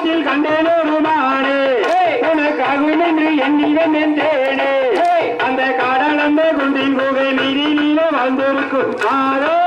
வானத்தில் கண்டேன் ஒரு நாடு எனக்காகும் என்று எண்ணிடம் என்றேனே. அந்த கடலந்த குண்டின் குகை நீரிலே வந்திருக்கும் ஆரோ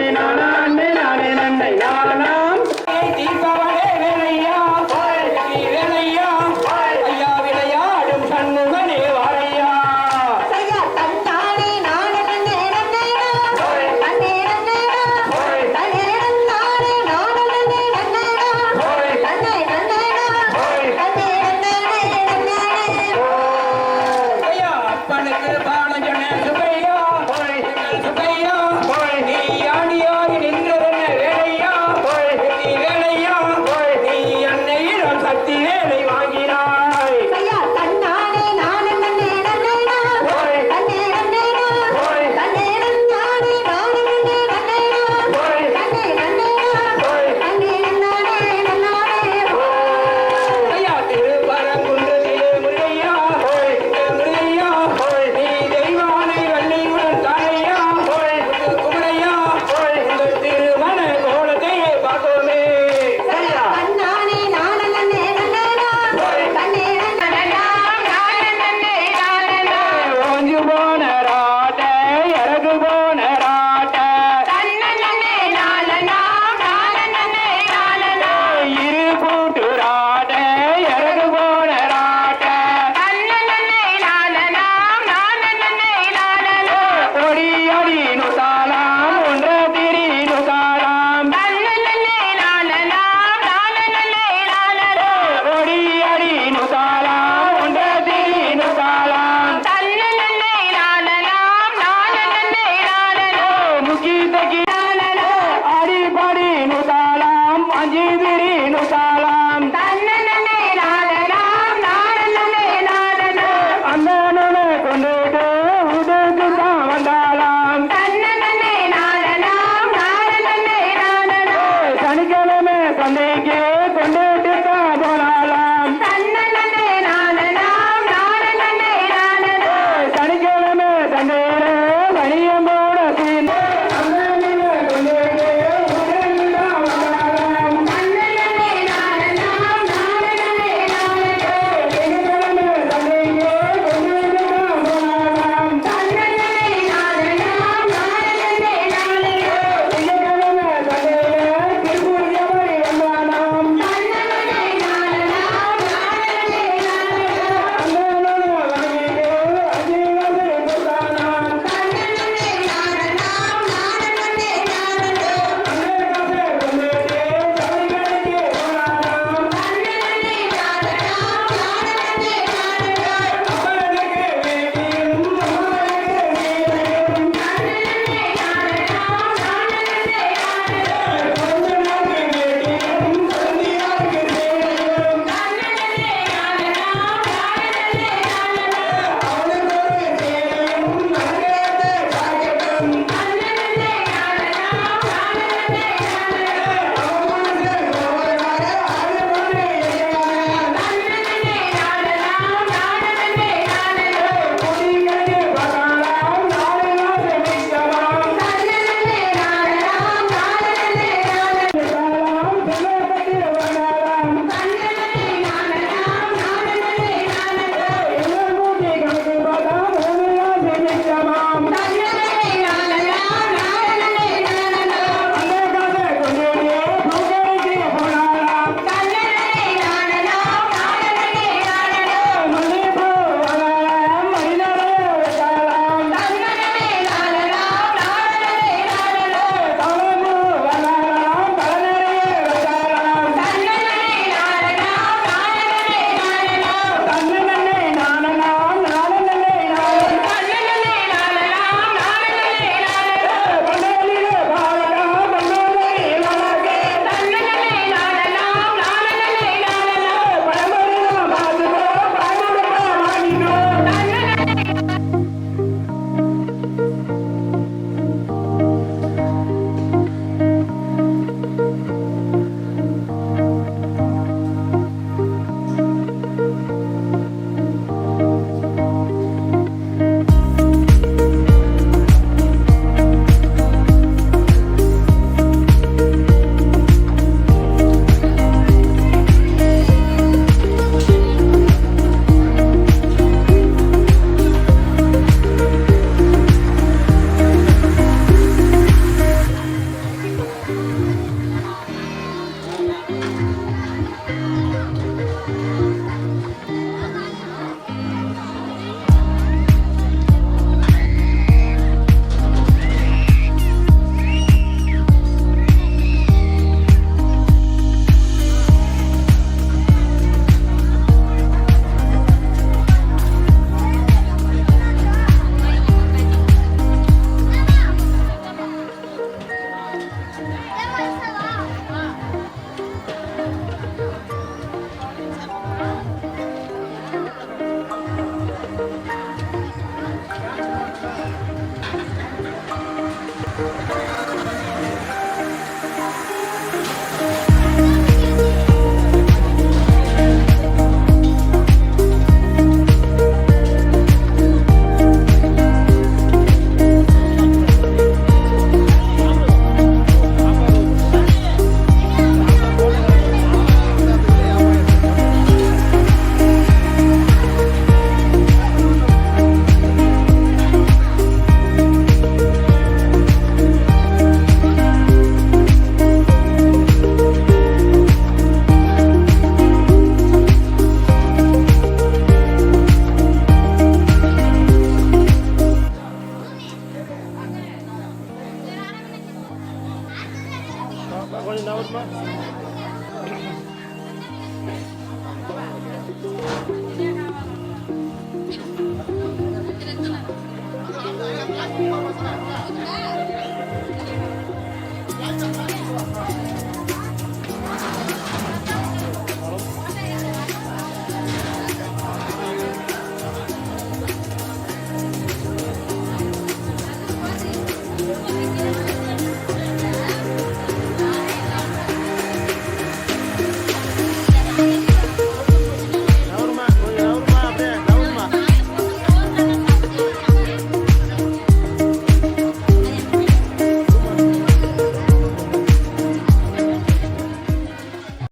ಮಿನ